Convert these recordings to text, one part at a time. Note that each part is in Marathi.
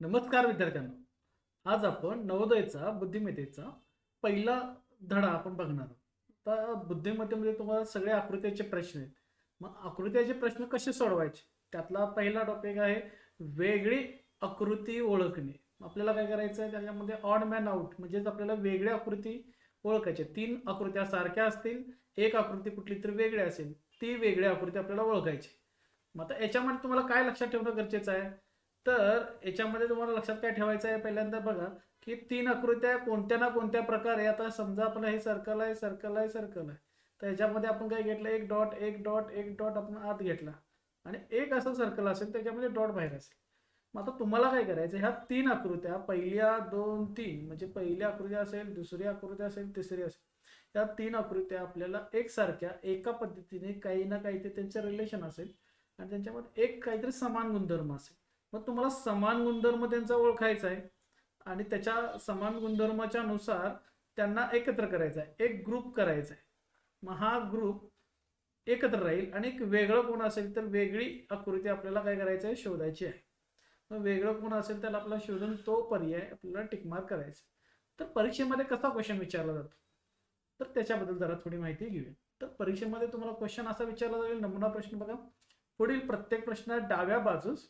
नमस्कार विद्यार्थ्यांनो. आज आपण नवोदयचा बुद्धिमत्तेचा पहिला धडा आपण बघणार आहोत. आता बुद्धिमत्तेमध्ये म्हणजे तुम्हाला सगळे आकृत्याचे प्रश्न आहेत. मग आकृत्याचे प्रश्न कसे सोडवायचे? त्यातला पहिला टॉपिक आहे वेगळी आकृती ओळखणे. आपल्याला काय करायचं आहे? त्याच्यामध्ये ऑड मॅन आउट म्हणजेच आपल्याला वेगळी आकृती ओळखायची तीन आकृत्या सारख्या असतील एक आकृती कुठली तरी वेगळी असेल ती वेगळी आकृती आपल्याला ओळखायची मग आता याच्यामध्ये तुम्हाला काय लक्षात ठेवणं गरजेचं आहे? तर याच्यामध्ये तुम्हाला लक्षात काय ठेवायचं आहे पहिल्यांदा बघा की तीन आकृत्या कोणत्या ना कोणत्या प्रकारे आता समजा आपण हे सर्कल आहे सर्कल आहे सर्कल आहे. तर याच्यामध्ये आपण काय घेतलं? एक डॉट एक डॉट एक डॉट आपण आत घेतला. आणि एक असं सर्कल असेल त्याच्यामध्ये डॉट बाहेर असेल. मग आता तुम्हाला काय करायचं? ह्या तीन आकृत्या पहिल्या दोन तीन म्हणजे पहिली आकृती असेल दुसरी आकृती असेल तिसरी असेल या तीन आकृत्या आपल्याला एकसारख्या एका पद्धतीने काही ना काही ते त्यांचं रिलेशन असेल. आणि त्यांच्यामध्ये एक काहीतरी समान गुणधर्म असेल. मग तुम्हाला समान गुणधर्म त्यांचा ओळखायचा आहे. आणि त्याच्या समान गुणधर्माच्या नुसार त्यांना एकत्र करायचा आहे. एक ग्रुप करायचा आहे. मग हा ग्रुप एकत्र राहील आणि एक वेगळं कोण असेल तर वेगळी आकृती आपल्याला काय करायचं आहे? शोधायची आहे. मग वेगळं कोण असेल त्याला आपला शोधून तो पर्याय आपल्याला टिकमार्क करायचा तर परीक्षेमध्ये कसा क्वेश्चन विचारला जातो? तर त्याच्याबद्दल जरा थोडी माहिती घेऊया. तर परीक्षेमध्ये तुम्हाला क्वेश्चन असा विचारला जाईल नमुना प्रश्न बघा. पुढील प्रत्येक प्रश्न डाव्या बाजूस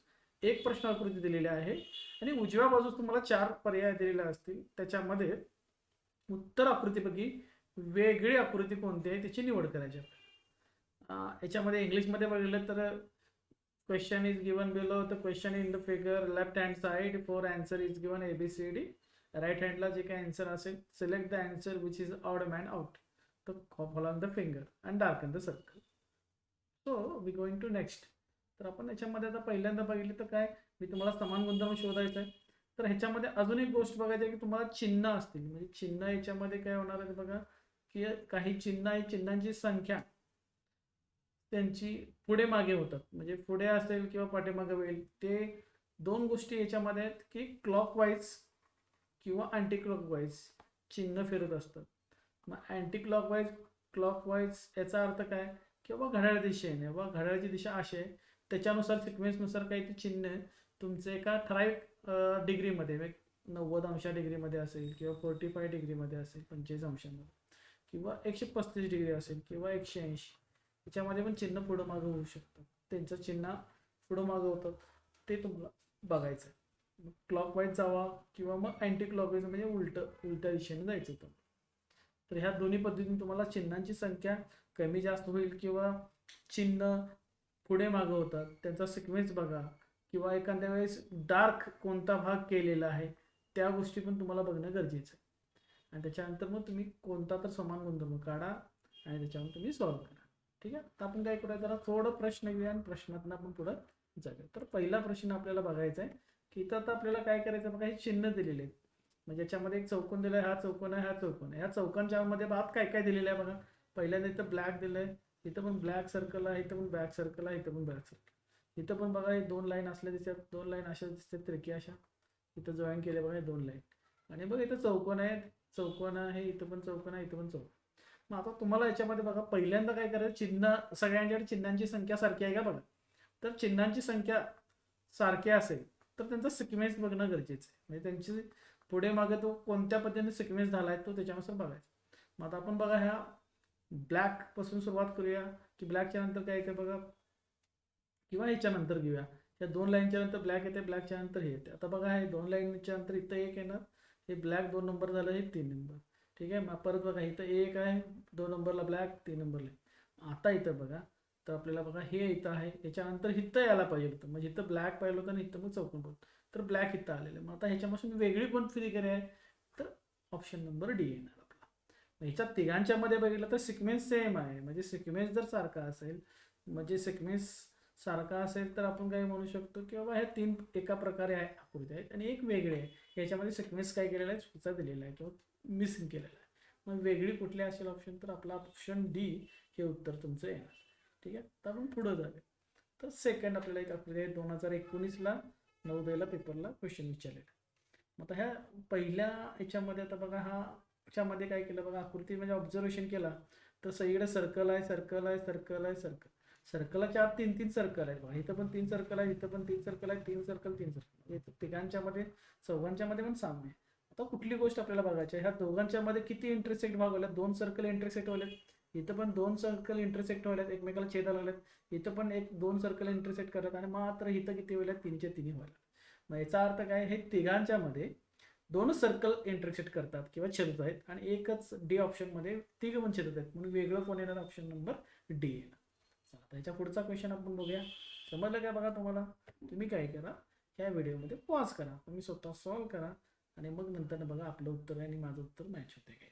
एक प्रश्न आकृती दिलेली आहे. आणि उजव्या बाजूस तुम्हाला चार पर्याय दिलेले असतील. त्याच्यामध्ये उत्तर आकृतीपैकी वेगळी आकृती कोणती आहे त्याची निवड करायची आहे. याच्यामध्ये इंग्लिशमध्ये बघितलं तर क्वेश्चन इज गिवन बिलो तर question in the figure left hand side four answer is given A B C D right हँडला जे काही आन्सर असेल select the answer which is out man out the follow on the finger and dark in the circle so we going to next तर आपण याच्यामध्ये आता पहिल्यांदा बघितलं तर काय मी तुम्हाला समान गुणधर्म शोधायचं आहे. तर ह्याच्यामध्ये अजून एक गोष्ट बघायची आहे की तुम्हाला चिन्ह असतील. म्हणजे चिन्ह याच्यामध्ये काय होणार आहे बघा की काही चिन्ह आहे चिन्हांची संख्या त्यांची पुढे मागे होतात. म्हणजे पुढे असेल किंवा पाठीमागे होईल. ते दोन गोष्टी याच्यामध्ये आहेत की क्लॉकवाईज किंवा अँटी क्लॉकवाईज चिन्ह फिरत असतात. मग अँटी क्लॉकवाईज क्लॉकवाईज याचा अर्थ काय? किंवा घड्याळ दिशेने. व घड्याळाची दिशा अशी आहे त्याच्यानुसार सिक्वेन्सनुसार काही ते चिन्ह तुमचे एका ठराविक डिग्रीमध्ये नव्वद अंशा डिग्रीमध्ये असेल किंवा फोर्टी फाय डिग्रीमध्ये असेल पंचेचाळीस अंशांमध्ये किंवा एकशे पस्तीस डिग्री असेल किंवा एकशे ऐंशी याच्यामध्ये पण चिन्ह पुढं मागं होऊ शकतं. त्यांचं चिन्ह पुढं मागं होतं. ते तुम्हाला बघायचं आहे. मग क्लॉकवाईज जावा किंवा मग अँटी क्लॉकवाईज म्हणजे उलट उलट्या दिशेने जायचं होतं तर ह्या दोन्ही पद्धतीने तुम्हाला चिन्हांची संख्या कमी जास्त होईल किंवा चिन्ह पुढे मागं होतात. त्यांचा सिक्वेन्स बघा. किंवा एखाद्या वेळेस डार्क कोणता भाग केलेला आहे त्या गोष्टी पण तुम्हाला बघणं गरजेचं. आहे आणि त्याच्यानंतर मग तुम्ही कोणता तर समान गुणधर्म काढा आणि त्याच्यावर तुम्ही सॉल्व्ह करा. ठीक आहे? तर आपण काय करूया? जरा थोडं प्रश्न घेऊया आणि प्रश्नातून आपण पुढं जाऊया. तर पहिला प्रश्न आपल्याला बघायचा आहे. की इथं आता आपल्याला काय करायचं? आहे बघा हे चिन्ह दिलेले आहेत. म्हणजे याच्यामध्ये एक चौकोन दिलं आहे हा चौकोन आहे हा चौकोन आहे. ह्या चौकांच्या मध्ये आत काय काय दिलेलं आहे बघा? पहिल्यांदा इथं ब्लॅक दिलं आहे इथं पण ब्लॅक सर्कल आहे इथं पण ब्लॅक सर्कल आहे इथं पण ब्लॅक सर्कल इथं पण बघा हे दोन लाईन असल्या दिसतात दोन लाईन अशा दिसतात त्रिकी अशा. इथं जॉईन केले बघा हे दोन लाईन आणि बघा इथं चौकोन आहे चौकोन आहे इथं पण चौकोन आहे इथं पण चौकोन मग आता तुम्हाला याच्यामध्ये बघा पहिल्यांदा काय करायचं? चिन्ह सगळ्यांच्याकडे चिन्हांची संख्या सारखी आहे का बघा? तर चिन्हांची संख्या सारखी असेल तर त्यांचा सिक्वेन्स बघणं गरजेचं आहे. म्हणजे त्यांची पुढे मागे तो कोणत्या पद्धतीने सिक्वेन्स झाला आहे तो त्याच्यानुसार बघायचा. मग आता आपण बघा ह्या ब्लॅकपासून सुरुवात करूया की ब्लॅकच्या नंतर काय येते बघा? किंवा याच्या नंतर घेऊया. या दोन लाईनच्या नंतर ब्लॅक येते ब्लॅकच्या नंतर हे येते आता बघा हे दोन लाईनच्या नंतर इथं एक येणार हे ब्लॅक दोन नंबर झालं हे तीन नंबर. ठीक आहे? मग परत बघा इथं एक आहे दोन नंबरला ब्लॅक तीन नंबरला आता इथं बघा तर आपल्याला बघा हे इथं आहे याच्यानंतर इथं यायला पाहिजे होतं. म्हणजे इथं ब्लॅक पाहिलं होतं आणि इथं मग चौकून बघतो तर ब्लॅक इथं आलेलं आहे. मग आता ह्याच्यापासून वेगळी कोणती फिरी आहे? तर ऑप्शन नंबर डी येणार. ह्याच्यात तिघांच्या मध्ये बघितलं तर सिक्वेन्स सेम आहे. म्हणजे सिक्वेन्स जर सारखा असेल म्हणजे सिक्वेन्स सारखा असेल तर आपण काय म्हणू शकतो की बाबा हे तीन एका प्रकारे आहे आकृती आहेत आणि एक वेगळे आहे. याच्यामध्ये सिक्वेन्स काय केलेला आहे? चुकीचा दिलेला आहे किंवा मिसिंग केलेला आहे. मग वेगळी कुठली असेल ऑप्शन तर आपला ऑप्शन डी हे उत्तर तुमचं येणार. ठीक आहे? तर आपण पुढं जाऊया. तर सेकंड आपल्याला एक आकृती आहे दोन हजार एकोणीसला नवोदयला पेपरला क्वेश्चन विचारलेला. मग आता ह्या पहिल्या याच्यामध्ये आता बघा हा च्यामध्ये काय केलं बघा आकृती म्हणजे ऑब्झर्वेशन केला. तर सगळीकडे सर्कल आहे सर्कल आहे सर्कल आहे सर्कल सर्कलाच्या आत तीन तीन सर्कल आहेत बघा. इथं पण तीन सर्कल आहे इथं पण तीन सर्कल आहे तीन सर्कल तीन सर्कल तिघांच्या मध्ये चौघांच्या मध्ये पण साम्य आहे. आता कुठली गोष्ट आपल्याला बघायची आहे? ह्या दोघांच्या मध्ये किती इंटरसेक्ट भागवल्या दोन सर्कल इंटरसेक्ट होलेत इथं पण दोन सर्कल इंटरसेक्ट होल्यात एकमेकाला छेदा लागल्यात इथं पण एक दोन सर्कल इंटरसेक्ट करत आणि मात्र इथं किती होल्यात तीनच्या तिन्ही व्हायला मग याचा अर्थ काय? हे तिघांच्या मध्ये दोनच सर्कल इंटरसेक्ट करतात किंवा छेदत आहेत आणि एकच डी ऑप्शनमध्ये तिघ पण छेदत आहेत. म्हणून वेगळं कोण येणार? ऑप्शन नंबर डी येणार. आता याच्या पुढचा क्वेश्चन आपण बघूया. समजलं काय बघा तुम्हाला? तुम्ही काय करा? ह्या व्हिडिओमध्ये पॉज करा. तुम्ही स्वतः सॉल्व करा. आणि मग नंतर बघा आपलं उत्तर आणि माझं उत्तर मॅच होते काय.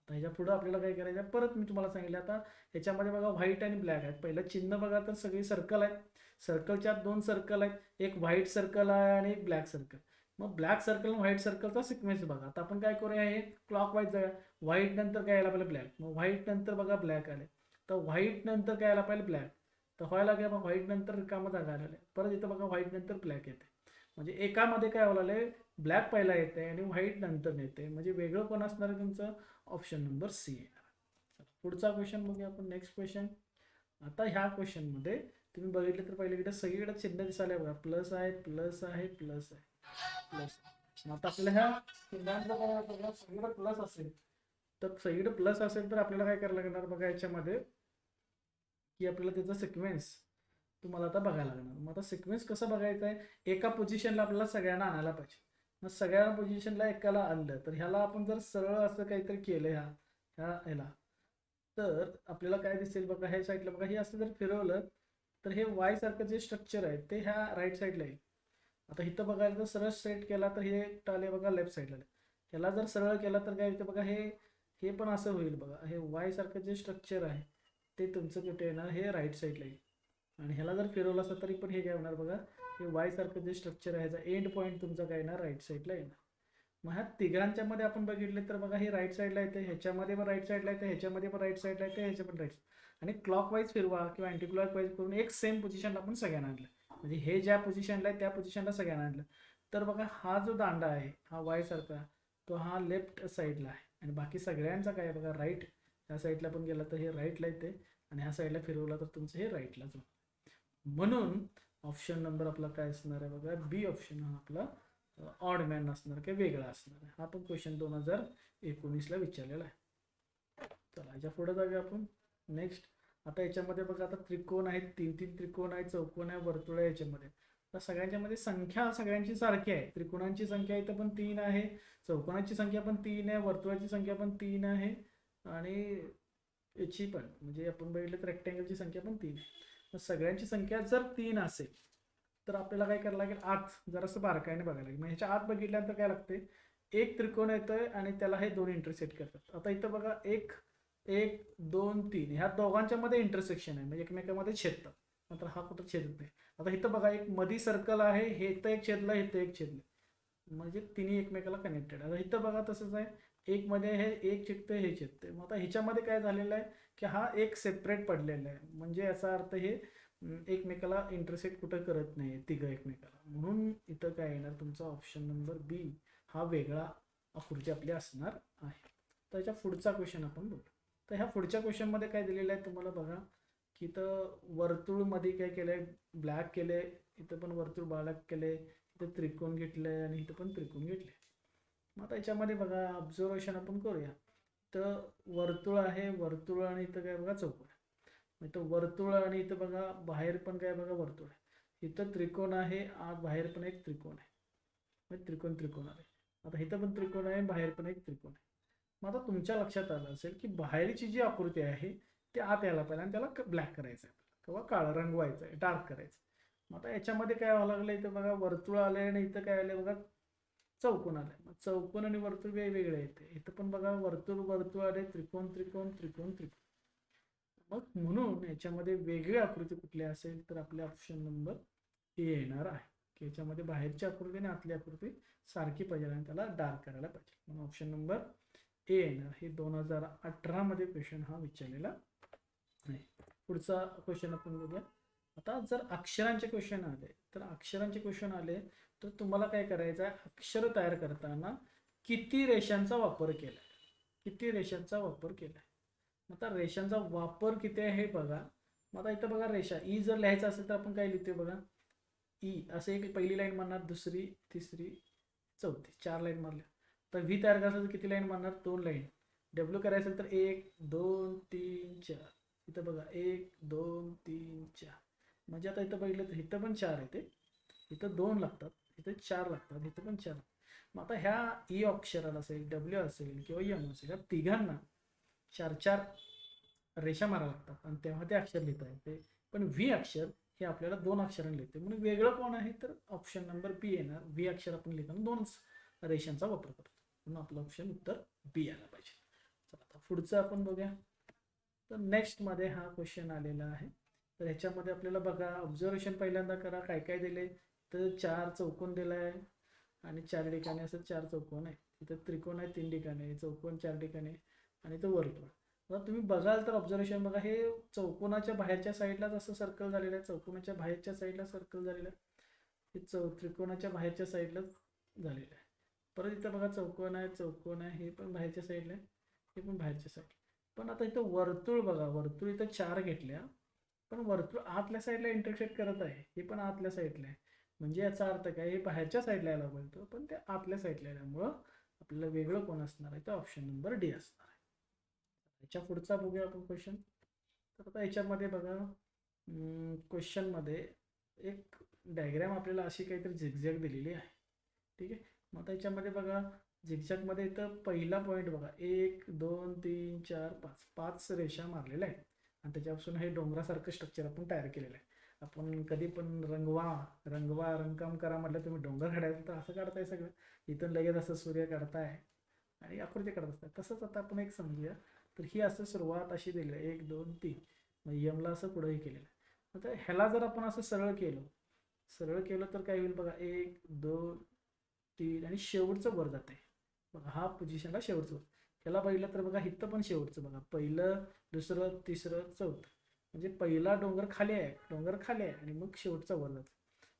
आता ह्याच्या पुढं आपल्याला काय करायचं आहे? परत मी तुम्हाला सांगितलं आता ह्याच्यामध्ये बघा व्हाईट आणि ब्लॅक आहेत. पहिलं चिन्ह बघा तर सगळी सर्कल आहेत. सर्कलच्या दोन सर्कल आहेत. एक व्हाईट सर्कल आहे आणि एक ब्लॅक सर्कल मग ब्लॅक सर्कल आणि व्हाईट सर्कलचा सिक्वेन्स बघा. आता आपण काय करूया हे क्लॉक वाईज जाऊया. व्हाईट नंतर काय यायला पाहिजे? ब्लॅक मग व्हाईट नंतर बघा ब्लॅक आले. तर व्हाईट नंतर काय यायला पाहिजे? ब्लॅक तर व्हायला काय मग व्हाईट नंतर रिकामा जागा आलेलं परत इथं बघा व्हाईट नंतर ब्लॅक येते. म्हणजे एकामध्ये काय व्हायला ब्लॅक पहिला येते आणि व्हाईट नंतर येते. म्हणजे वेगळं पण असणार आहे तुमचं? ऑप्शन नंबर सी येणार पुढचा क्वेश्चन बघूया आपण. नेक्स्ट क्वेश्चन आता ह्या क्वेश्चनमध्ये तुम्ही बघितलं तर पहिले इकडे सगळीकडे चिन्ह दिसायला बघा. प्लस आहे प्लस आहे प्लस आहे. प्लस आता आपल्या ह्या तिघांचा काय सगळीकडे प्लस असेल. तर सगळीकडे प्लस असेल तर आपल्याला काय करायला लागणार बघा याच्यामध्ये? की आपल्याला त्याचा सिक्वेन्स तुम्हाला आता बघायला लागणार. मग आता सिक्वेन्स कसं बघायचं आहे? एका पोझिशनला आपल्याला सगळ्यांना आणायला पाहिजे. मग सगळ्या पोझिशनला एकाला आणलं तर ह्याला आपण जर सरळ असं काहीतरी केलं ह्या ह्या ह्याला तर आपल्याला काय दिसेल बघा ह्या साईडला बघा हे असं जर फिरवलं तर हे वाय सारखं जे स्ट्रक्चर आहे ते ह्या राईट साईडला येईल. आता इथं बघायला तर सरळ स्ट्रेट केला तर हे टाले बघा लेफ्ट साईडला ह्याला जर सरळ केला तर काय इथं बघा हे हे पण असं होईल बघा. हे वाय सारखं जे स्ट्रक्चर आहे ते तुमचं कुठे येणार? हे राईट साईडला येईल. आणि ह्याला जर फिरवलं असं तरी पण हे काय होणार बघा हे वाय सारखं जे स्ट्रक्चर आहे ह्याचा एंड पॉईंट तुमचा काय येणार? राईट साईडला येणार. मग ह्या तिघांच्या मध्ये आपण बघितले तर बघा हे राईट साईडला येते ह्याच्यामध्ये पण राईट साईडला येते ह्याच्यामध्ये पण राईट साईडला येते ह्याच्या पण राईट आणि क्लॉक वाईज फिरवा किंवा अँटी क्लॉक वाईज करून एक सेम पोझिशनला आपण सगळ्यांना आणलं. म्हणजे हे ज्या पोझिशनला आहे त्या पोझिशनला सगळ्यांना आणलं. तर बघा हा जो दांडा आहे हा वाय सारखा तो हा लेफ्ट साईडला आहे. आणि बाकी सगळ्यांचा काय आहे बघा राईट ह्या साईडला पण गेला तर हे राईटला येते आणि ह्या साईडला फिरवला तर तुमचं हे राईटला जो म्हणून ऑप्शन नंबर आपला काय असणार आहे बघा बी ऑप्शन हा आपला ऑड मॅन असणार किंवा वेगळा असणार आहे. हा पण क्वेश्चन दोन हजार एकोणीसला विचारलेला आहे. चला याच्यापुढे जाऊया आपण. नेक्स्ट आता याच्यामध्ये बघा आता त्रिकोण आहेत तीन तीन त्रिकोण आहेत चौकोन आहे वर्तुळ आहे याच्यामध्ये. तर सगळ्यांच्या मध्ये संख्या सगळ्यांची सारखी आहे. त्रिकोणांची संख्या इथं पण तीन आहे चौकोनाची संख्या पण तीन आहे वर्तुळाची संख्या पण तीन आहे आणि याची पण म्हणजे आपण बघितलं तर रेक्टँगलची संख्या पण तीन. आहे सगळ्यांची संख्या जर तीन असेल तर आपल्याला काय करायला लागेल? आत जरासं बारकाईने बघायला लागेल. मग ह्याच्या आत बघितल्यानंतर काय लागते एक त्रिकोण येतोय आणि त्याला हे दोन इंटरसेट करतात. आता इथं बघा एक एक दोन तीन. ह्या दोघांच्या मध्ये इंटरसेक्शन आहे. म्हणजे एकमेकांमध्ये छेदतात. मात्र हा कुठं छेदत नाही. आता इथं बघा एक मधी सर्कल आहे हे इथं एक छेदलं इथं एक छेदलं. म्हणजे तिन्ही एकमेकाला कनेक्टेड आता इथं बघा तसंच आहे. एक मध्ये हे एक छेदते हे छेदते मग आता ह्याच्यामध्ये काय झालेलं आहे की हा एक सेपरेट पडलेला आहे. म्हणजे याचा अर्थ हे एकमेकाला इंटरसेक्ट कुठं करत नाही तिघं एकमेकाला. म्हणून इथं काय येणार? तुमचा ऑप्शन नंबर बी हा वेगळा आकृती आपली असणार आहे. त्याच्या पुढचा क्वेश्चन आपण बघू. तर ह्या पुढच्या क्वेश्चनमध्ये काय दिलेलं आहे तुम्हाला बघा की इथं वर्तुळमध्ये काय केलंय? ब्लॅक केले इथं पण वर्तुळ बालक केले इथं त्रिकोण घेतलंय आणि इथं पण त्रिकोण घेतले मग आता याच्यामध्ये बघा ऑब्झर्वेशन आपण करूया. तर वर्तुळ आहे वर्तुळ आणि इथं काय बघा चौकोन आहे. मग इथं वर्तुळ आणि इथं बघा बाहेर पण काय बघा वर्तुळ आहे. इथं त्रिकोण आहे आत बाहेर पण एक त्रिकोण आहे. मग त्रिकोण त्रिकोण आहे. आता इथं पण त्रिकोण आहे बाहेर पण एक त्रिकोण आहे. मग आता तुमच्या लक्षात आलं असेल की बाहेरची जी आकृती आहे ती आत यायला पाहिजे आणि त्याला ब्लॅक करायचं आहे किंवा काळं रंगवायचं आहे डार्क करायचं मग आता याच्यामध्ये काय व्हावं लागलं इथं बघा वर्तुळ आलं आणि इथं काय आलं बघा चौकोन आले मग चौकोन आणि वर्तुळ वेगवेगळे येते इथं पण बघा वर्तुळ वर्तुळ आले त्रिकोण त्रिकोण त्रिकोण त्रिकोण. मग म्हणून याच्यामध्ये वेगळी आकृती कुठली असेल तर आपल्या ऑप्शन नंबर ए येणार आहे. की याच्यामध्ये बाहेरची आकृती आणि आतली आकृती सारखी पाहिजे आणि त्याला डार्क करायला पाहिजे. म्हणून ऑप्शन नंबर ए येणार. हे दोन हजार अठरामध्ये क्वेश्चन हा विचारलेला नाही पुढचा क्वेश्चन आपण बघूया. आता जर अक्षरांचे क्वेश्चन आले तर अक्षरांचे क्वेश्चन आले तर तुम्हाला काय करायचं आहे? अक्षर तयार करताना किती रेषांचा वापर केला किती रेषांचा वापर केला आता रेषांचा वापर किती आहे हे बघा. मग आता इथं बघा रेषा. ई जर लिहायचं असेल तर आपण काय लिहितोय बघा? ई. असं एक पहिली लाईन मारणार दुसरी तिसरी चौथी. चार लाईन मारल्या. तर व्ही तयार करायचं तर किती लाईन मारणार? दोन लाईन डब्ल्यू करायचं असेल तर एक दोन तीन चार. इथं बघा एक दोन तीन चार. म्हणजे आता इथं बघितलं तर इथं पण चार आहे ते इथं दोन लागतात. इथं चार लागतात. इथं पण चार मग आता ह्या ई अक्षराला असेल डब्ल्यू असेल किंवा यम असेल या तिघांना चार चार रेषा मारा लागतात. आणि तेव्हा ते अक्षर लिहिता येते. पण व्ही अक्षर हे आपल्याला दोन अक्षरांनी लिहिते. म्हणून वेगळं कोण आहे? तर ऑप्शन नंबर बी येणार. व्ही अक्षर आपण लिहिताना दोनच रेषांचा वापर करतो. म्हणून आपलं ऑप्शन उत्तर बी आला पाहिजे. चला आता पुढचं आपण बघूया. तर नेक्स्टमध्ये हा क्वेश्चन आलेला आहे. तर ह्याच्यामध्ये आपल्याला बघा ऑब्झर्वेशन पहिल्यांदा करा काय काय दिले तर चार चौकोन दिला आहे आणि चार ठिकाणी असं चार चौकोन आहे. इथं त्रिकोण आहे तीन ठिकाणी चौकोन चार ठिकाणी आणि तो वर्तुळ आता तुम्ही बघाल तर ऑब्झर्वेशन बघा हे चौकोनाच्या बाहेरच्या साईडलाच असं सर्कल झालेलं आहे. चौकोनाच्या बाहेरच्या साईडला सर्कल झालेलं आहे. हे चौ त्रिकोणाच्या बाहेरच्या साईडलाच झालेलं आहे. परत इथं बघा चौकोन आहे चौकोन आहे हे पण बाहेरच्या साईडला आहे हे पण बाहेरच्या साईड पण आता इथं वर्तुळ बघा वर्तुळ इथं चार घेतल्या पण वर्तुळ आतल्या साईडला इंटरसेक्ट करत आहे हे पण आतल्या साईडला आहे. म्हणजे याचा अर्थ काय हे बाहेरच्या साईडला यायला बोलतो पण ते आतल्या साईडला आल्यामुळं आपल्याला वेगळं कोण असणार आहे? तर ऑप्शन नंबर डी असणार आहे. याच्या पुढचा बघूया आपण क्वेश्चन तर आता याच्यामध्ये बघा क्वेश्चनमध्ये एक डायग्रॅम आपल्याला अशी काहीतरी झिगझॅग दिलेली आहे. ठीक आहे? मग आता याच्यामध्ये बघा झिकझॅकमध्ये इथं पहिला पॉईंट बघा. एक दोन तीन चार पाच. पाच रेषा मारलेल्या आहेत. आणि त्याच्यापासून हे डोंगरासारखं स्ट्रक्चर आपण तयार केलेलं आहे. आपण कधी पण रंगवा रंगवा रंगकाम करा म्हटलं तुम्ही डोंगर काढायचं तर असं काढताय सगळं. इथून लगेच असं सूर्य काढताय आणि आकृती काढत असताय तसंच आता आपण एक समजूया. तर ही असं सुरुवात अशी दिली आहे. एक दोन तीन. मग यमला असं पुढंही केलेलं आहे. आता ह्याला जर आपण असं सरळ केलं सरळ केलं तर काय होईल बघा. एक दोन तीन आणि शेवटचं वर आहे. बघा हा पोझिशनला शेवटचं वर? ह्याला पहिलं तर बघा इथं पण शेवटचं बघा. पहिलं दुसरं तिसरं चौथं. म्हणजे पहिला डोंगर खाली आहे डोंगर खाली आहे आणि मग शेवटचा वर जातो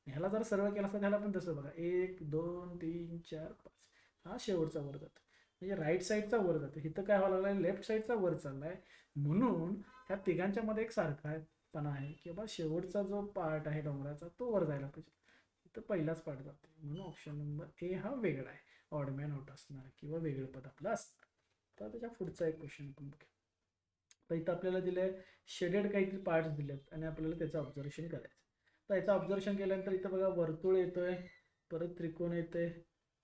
ह्याला जर सरळ केला असता ह्याला पण तसं बघा. एक दोन तीन चार पाच. हा शेवटचा वर जातो म्हणजे राईट साईडचा वर जातो इथं काय व्हायला लागलं लेफ्ट साईडचा वर चाललाय. म्हणून ह्या तिघांच्या मध्ये एक सारखा आहे पण आहे की बाबा शेवटचा जो पार्ट आहे डोंगराचा तो वर जायला पाहिजे. तर पहिलाच पार्ट जातो म्हणून ऑप्शन नंबर ए हा वेगळा आहे. ऑडमॅन आउट असणार किंवा वेगळं पद आपलं असणार. तर त्याच्या पुढचा एक क्वेश्चन आपण बघूया. तर इथं आपल्याला दिलं आहे शेडेड काहीतरी पार्ट्स दिलेत आणि आपल्याला त्याचं ऑब्झर्वेशन करायचं तर याचं ऑब्झर्वेशन केल्यानंतर इथं बघा वर्तुळ येतोय परत त्रिकोण येते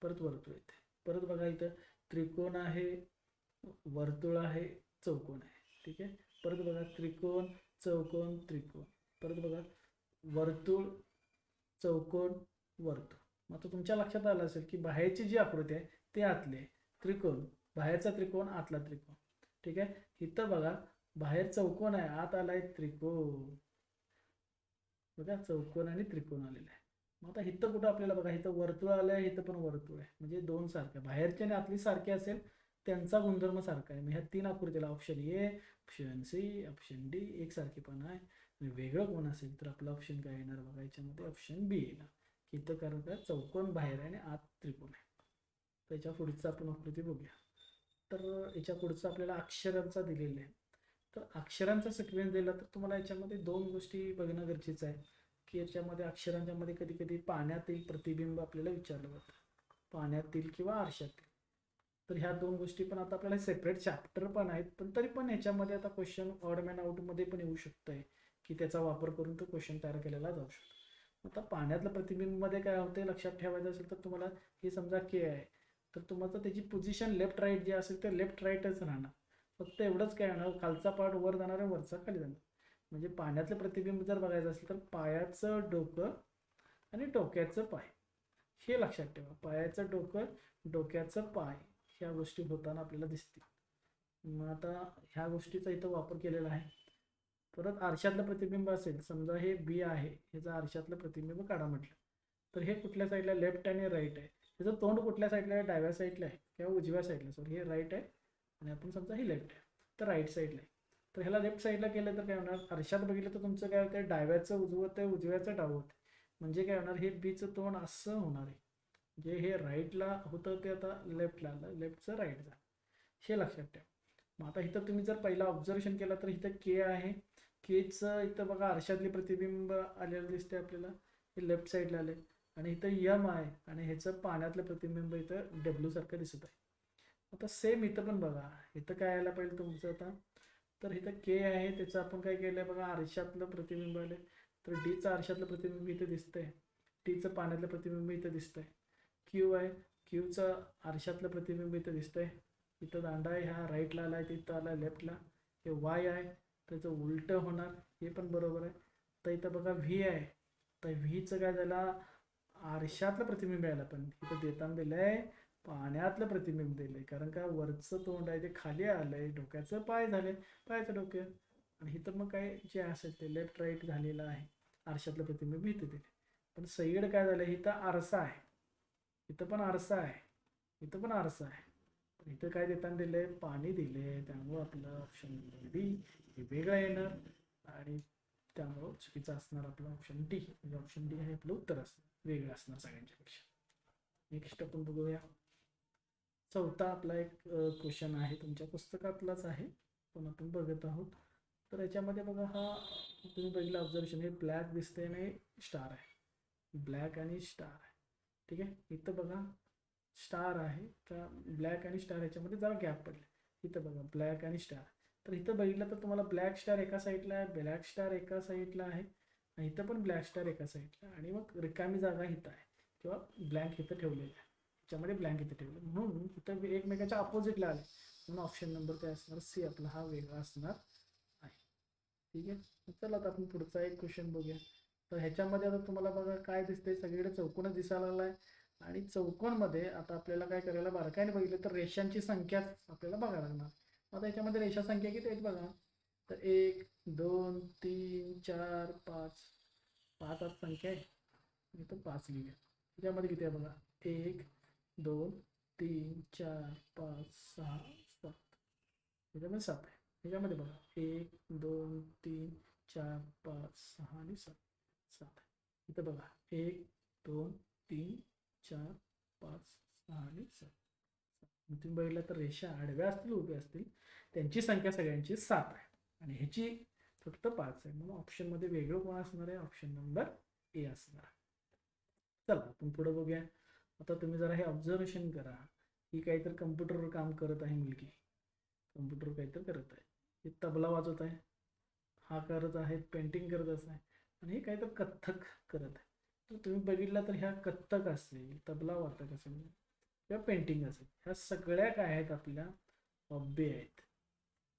परत वर्तुळ येते परत बघा इथं त्रिकोण आहे वर्तुळ आहे चौकोन आहे. ठीक आहे? परत बघा त्रिकोण चौकोन त्रिकोण. परत बघा वर्तुळ चौकोन वर्तुळ मग आता तुमच्या लक्षात आलं असेल की बाहेरची जी आकृती आहे ते आतली आहे. त्रिकोण बाहेरचा त्रिकोण आतला त्रिकोण. ठीक आहे? इथं बघा बाहेर चौकोन आहे आत आलाय त्रिकोण. बघा चौकोन आणि त्रिकोण आलेला आहे. मग आता इथं कुठं आपल्याला बघा इथं वर्तुळ आलं आहे इथं पण वर्तुळ आहे. म्हणजे दोन सारखे बाहेरचे आणि आतली सारखे असेल त्यांचा गुणधर्म सारखा आहे. मग ह्या तीन आकृतीला option A option C option D एकसारखे पण आहे. आणि वेगळं कोण असेल तर आपलं ऑप्शन काय येणार बघा याच्यामध्ये ऑप्शन बी येणार. की इथं कारण का चौकोन बाहेर आहे आणि आत त्रिकोण आहे. त्याच्या पुढचं आपण आकृती बघूया. तर याच्या पुढचं आपल्याला अक्षरांचा दिलेला आहे. तर अक्षरांचा सिक्वेन्स दिला तर तुम्हाला याच्यामध्ये दोन गोष्टी बघणं गरजेचं आहे. की याच्यामध्ये अक्षरांच्या मध्ये कधी कधी पाण्यातील प्रतिबिंब आपल्याला विचारलं जातं. पाण्यातील किंवा आरशातील तर ह्या दोन गोष्टी पण आता आपल्याला सेपरेट चॅप्टर पण आहेत. पण तरी पण याच्यामध्ये आता क्वेश्चन ऑडमॅन आउटमध्ये पण येऊ शकतं आहे की त्याचा वापर करून तो क्वेश्चन तयार केलेला जाऊ शकतो. आता पाण्यातलं प्रतिबिंबमध्ये काय होते लक्षात ठेवायचं असेल तर तुम्हाला हे समजा के आहे तर तुम्हाला त्याची पोझिशन लेफ्ट राईट जे असेल ते लेफ्ट राईटच राहणार. फक्त एवढंच काय होणार खालचा पार्ट वर जाणार आहे वरचा खाली जाणार. म्हणजे पाण्यातलं प्रतिबिंब जर बघायचं असेल तर पायाचं डोकं आणि डोक्याचं पाय हे लक्षात ठेवा. पायाचं डोकं डोक्याचं पाय ह्या गोष्टी होताना आपल्याला दिसतील. मग आता ह्या गोष्टीचा इथं वापर केलेला आहे. परत आरशातलं प्रतिबिंब असेल समजा हे बी आहे ह्याचं आरशातलं प्रतिबिंब काढा म्हटलं तर हे कुठल्या साईडला लेफ्ट आणि राईट आहे? ह्याचं तोंड कुठल्या साईडला आहे? डाव्या साईडला आहे किंवा उजव्या साईडला सॉरी हे राईट आहे आणि आपण समजा हे लेफ्ट आहे तर राईट साईडला आहे. तर ह्याला लेफ्ट साईडला केलं तर काय होणार? आरशात बघितलं तर तुमचं काय होतं डाव्याचं उजवं ते उजव्याचं डावं होतं म्हणजे काय होणार? हे बीचं तोंड असं होणार आहे. जे हे राईटला होतं ते आता लेफ्टला आलं. लेफ्टचं राईट झालं. हे लक्षात ठेवा. मग आता इथं तुम्ही जर पहिला ऑब्झर्वेशन केला तर इथं के आहे. केचं इथं बघा आरशातले प्रतिबिंब आलेलं दिसते आपल्याला. हे लेफ्ट साईडला आले आणि इथं यम आहे. आणि ह्याचं पाण्यातलं प्रतिबिंब इथं डब्ल्यू सारखं दिसत आहे. आता सेम इथं पण बघा. इथं काय यायला पाहिजे तुमचं आता? तर इथं के आहे. त्याचं आपण काय केलं बघा? आरशातलं प्रतिबिंब आले तर डीचं आरशातलं प्रतिबिंब इथं दिसतंय. टीचं पाण्यातलं प्रतिबिंब इथं दिसतंय. क्यू आहे. क्यूचं आरशातलं प्रतिबिंब इथं दिसतंय. इथं दांडा आहे. ह्या राईटला आला आहे तिथं आला लेफ्टला हे वाय आहे. त्याचं उलटं होणार हे पण बरोबर आहे. तर इथं बघा व्ही आहे. तर व्हीचं काय झालं? आरशातलं प्रतिबिंब यायला पण. इथं देताना दिलं आहे पाण्यातलं प्रतिबिंब दिलं आहे कारण का? वरचं तोंड आहे ते खाली आलं आहे डोक्याचं पाय झाले पायाचं डोकं. आणि इथं मग काय जे असेल ते लेफ्ट राईट झालेलं आहे. आरशातलं प्रतिबिंब इथं दिले पण सईड काय झालं? इथं आरसा आहे. इथं पण आरसा आहे. इथं पण आरसा आहे. इथं काय देताना दिलंय? पाणी दिले त्यामुळं आपलं ऑप्शन डी हे वेगळं येणार आणि त्यामुळं चुकीचं असणार आपलं ऑप्शन डी म्हणजे ऑप्शन डी हे आपलं उत्तर असणार वेगळं असणार सगळ्यांच्यापेक्षा. नेक्स्ट आपण बघूया. चौथा आपला एक क्वेश्चन आहे. तुमच्या पुस्तकातलाच आहे. पण आपण बघत आहोत. तर याच्यामध्ये बघा हा तुम्ही बघितलं ऑब्झर्वेशन हे ब्लॅक दिसते आणि स्टार आहे. ब्लॅक आणि स्टार आहे. ठीक आहे? इथं बघा स्टार आहे. तर ब्लॅक आणि स्टार याच्यामध्ये जरा गॅप पडले. इथं बघा ब्लॅक आणि स्टार तर इथं बघितलं तर तुम्हाला ब्लॅक स्टार एका साईडला आहे ब्लॅक स्टार एका साईडला आहे आणि इथं पण ब्लॅक स्टार एका साईडला आणि मग रिकामी जागा इथं आहे किंवा ब्लँक इथं ठेवलेलं आहे. त्याच्यामध्ये ब्लँक इथं ठेवलं म्हणून इथं एकमेकाच्या अपोजिटला आले. म्हणून ऑप्शन नंबर काय असणार? सी आपला हा वेगळा असणार आहे. ठीक आहे? चला आता आपण पुढचा एक क्वेश्चन बघूया. तर ह्याच्यामध्ये आता तुम्हाला बघा काय दिसतंय? सगळीकडे चौकोनच दिसायला आला आहे आणि चौकोनमध्ये आता आपल्याला काय करायला बारकाईने बघितलं तर रेषांची संख्याच आपल्याला बघायला लागणार. आता याच्यामध्ये रेषा संख्या किती आहेत बघा. तर एक दोन तीन चार पाच. पाच आठ संख्या आहे. मी तर पाच लिहिल्या त्याच्यामध्ये किती आहे बघा? एक दोन तीन चार पाच सहा सात. त्याच्यामध्ये सात आहे. त्याच्यामध्ये बघा. एक दोन तीन चार पाच सहा आणि सात. सात आहे. इथं बघा. एक दोन तीन चार पाच सहा आणि सात. तुम्ही बघितलं तर रेषा आडव्या असतील उभ्या असतील त्यांची संख्या सगळ्यांची सात आहे. आणि ह्याची फक्त पाच आहे. म्हणून ऑप्शनमध्ये वेगळं कोण असणार आहे? ऑप्शन नंबर ए असणार चला आपण पुढे बघूया. आता तुम्ही जरा हे ऑब्झर्वेशन करा. ही काहीतरी कम्प्युटरवर काम करत आहे मुलगी. कम्प्युटर काहीतरी करत आहे. हे तबला वाजवत आहे. हा करत आहे पेंटिंग करत आहे. आणि हे काहीतरी कथ्थक करत आहे. तर तुम्ही बघितलं तर ह्या कथ्थक असेल तबला वादक असेल किंवा पेंटिंग असेल ह्या सगळ्या काय आहेत आपल्या हॉबी आहेत.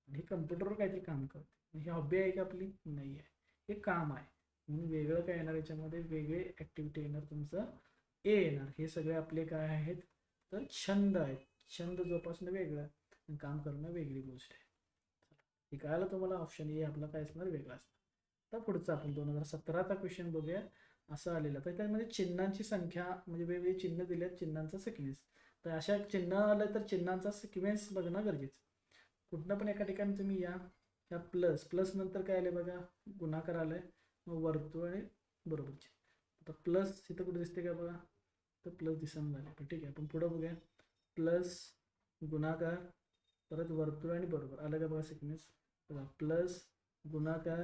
आणि हे कम्प्युटरवर काहीतरी काम करते. ही हॉबी आहे की आपली? नाही आहे. हे काम आहे. म्हणून वेगळं काय येणार याच्यामध्ये? वेगळे ॲक्टिव्हिटी येणार तुमचं ए येणार. हे सगळे आपले काय आहेत? तर छंद आहेत. छंद जोपासणं वेगळं आणि काम करणं वेगळी गोष्ट आहे. हे कळालं तुम्हाला ऑप्शन ए आपला काय असणार? वेगळा असणार. तर पुढचा आपण दोन हजार सतराचा क्वेश्चन बघूया. असं आलेलं तर त्यामध्ये चिन्हांची संख्या म्हणजे वेगवेगळी चिन्ह दिले आहेत चिन्हांचा सिक्वेन्स तर अशा चिन्ह आलं तर चिन्हांचा सिक्वेन्स बघणं गरजेचं. कुठनं पण एका ठिकाणी तुम्ही या. त्या प्लस प्लस नंतर काय आले बघा? गुणाकार आलाय. मग वर्तुळ आणि बरोबरचे. आता प्लस इथं कुठे दिसते का बघा? तर प्लस दिसून झाले पण ठीक आहे आपण पुढं बघूया. प्लस गुणाकार परत वर्तुळ आणि बरोबर. आलं का बघा सिक्वेन्स बघा प्लस गुणाकार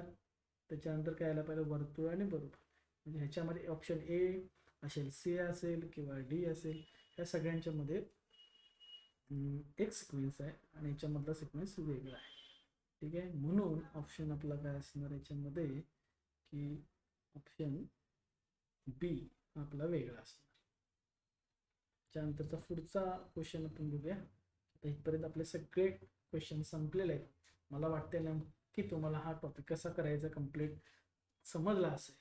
त्याच्यानंतर काय आलं पाहिजे वर्तुळ आणि बरोबर. म्हणजे ह्याच्यामध्ये ऑप्शन ए असेल सी असेल किंवा डी असेल या सगळ्यांच्यामध्ये मध्ये एक सिक्वेन्स आहे आणि याच्यामधला सिक्वेन्स वेगळा आहे. ठीक आहे? म्हणून ऑप्शन आपला काय असणार याच्यामध्ये की ऑप्शन बी आपला वेगळा असणार. त्यानंतरचा पुढचा क्वेश्चन आपण बघूया. आता इथपर्यंत आपले सगळे क्वेश्चन संपलेले आहेत. मला वाटते ना की तुम्हाला हा टॉपिक कसा करायचा कंप्लीट समजला असेल.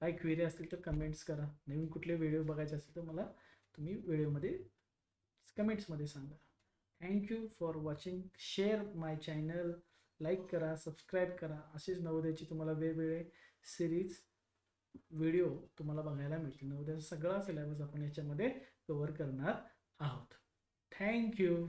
काही क्वेरी असतील तर कमेंट्स करा. नवीन कुठले व्हिडिओ बघायचे असतील तर मला तुम्ही व्हिडिओमध्ये कमेंट्समध्ये सांगा. Thank you for watching share my channel like करा सबस्क्राईब करा. असेच नवोदयाची तुम्हाला वेगवेगळे सिरीज व्हिडिओ तुम्हाला बघायला मिळतील. नवोदयाचा सगळा सिलेबस आपण याच्यामध्ये कवर करणार आहोत. थँक्यू